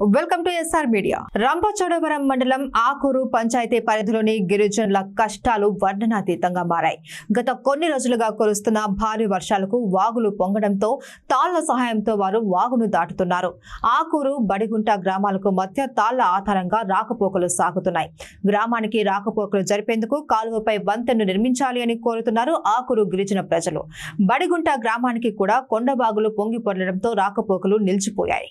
Welcome to SR media Rampachodavaram మండలం ఆకూరు పంచాయతీ పరిధిలోని గిరిజనుల కష్టాలు వర్ణనాతీతంగా మారాయి. గత కొన్ని రోజులుగా కురుస్తున్న భారీ వర్షాలకు వాగులు పొంగడంతో తాళ్ళ సహాయంతో వారు వాగును దాటుతున్నారు. ఆకూరు బడిగుంట గ్రామాలకు మధ్య తాళ్ళ ఆధారంగా రాకపోకలు సాగుతున్నాయి. గ్రామానికి రాకపోకలు జరిపేందుకు కాలువపై వంతెను నిర్మించాలి అని కోరుతున్నారు ఆకూరు గిరిజన ప్రజలు. బడిగుంట గ్రామానికి కూడా కొండబాగులు పొంగి పొరలడంతో రాకపోకలు నిలిచిపోయాయి.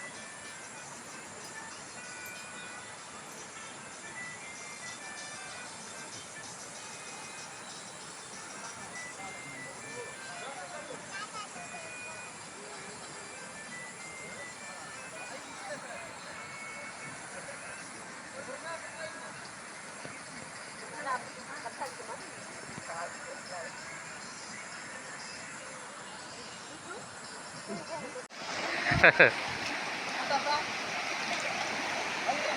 బర్రా ఓయ్ నీళ్ళ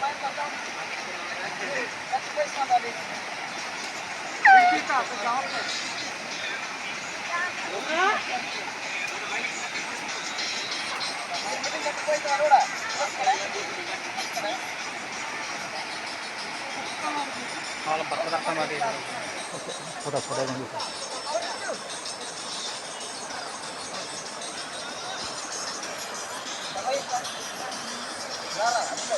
సాయం మసలు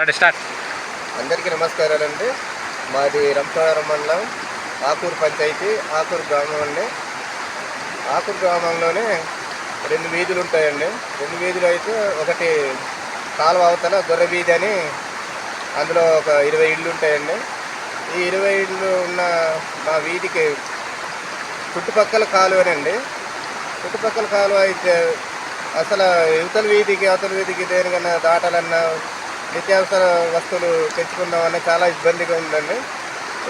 రెడీ స్టార్ట్ అందరికీ నమస్కారాలండి. మాది రంపవరం మండలం ఆకూరు పంచాయతీ ఆకూరు గ్రామం అండి ఆకూరు గ్రామంలోనే రెండు వీధులు ఉంటాయండి. రెండు వీధులు అయితే ఒకటి కాలువ అవతల గొర్రె వీధి అని అందులో ఒక ఇరవై ఇళ్ళు ఉంటాయండి. ఈ ఇరవై ఇళ్ళు ఉన్న మా వీధికి చుట్టుపక్కల కాలువనండి. చుట్టుపక్కల కాలువ అయితే అసలు యువతల వీధికి అవతల వీధికి దేనికన్నా దాటాలన్నా నిత్యావసర వస్తువులు తెచ్చుకుందామని చాలా ఇబ్బందిగా ఉందండి.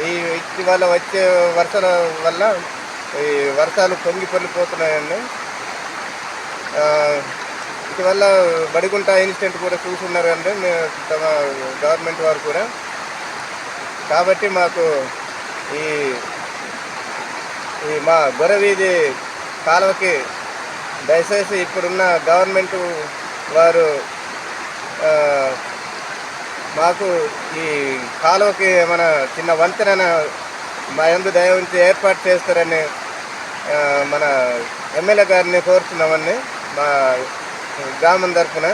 ఈ ఇటీవల వచ్చే వర్షాల వల్ల ఈ వర్షాలు పొంగి పొల్లిపోతున్నాయండి ఇటీవల్ల బడిగుంట ఇన్సిడెంట్ కూడా చూస్తున్నారు అండి తమ గవర్నమెంట్ వారు కూడా. కాబట్టి మాకు ఈ ఈ మా గొర్రె కాలువకి దయచేసి ఇప్పుడున్న గవర్నమెంట్ వారు మాకు ఈ కాలువకి మన చిన్న వంతెన మా ఎందు దయ ఉంచి ఏర్పాటు చేస్తారని మన ఎమ్మెల్యే గారిని కోరుతున్నామని మా గ్రామం తరఫున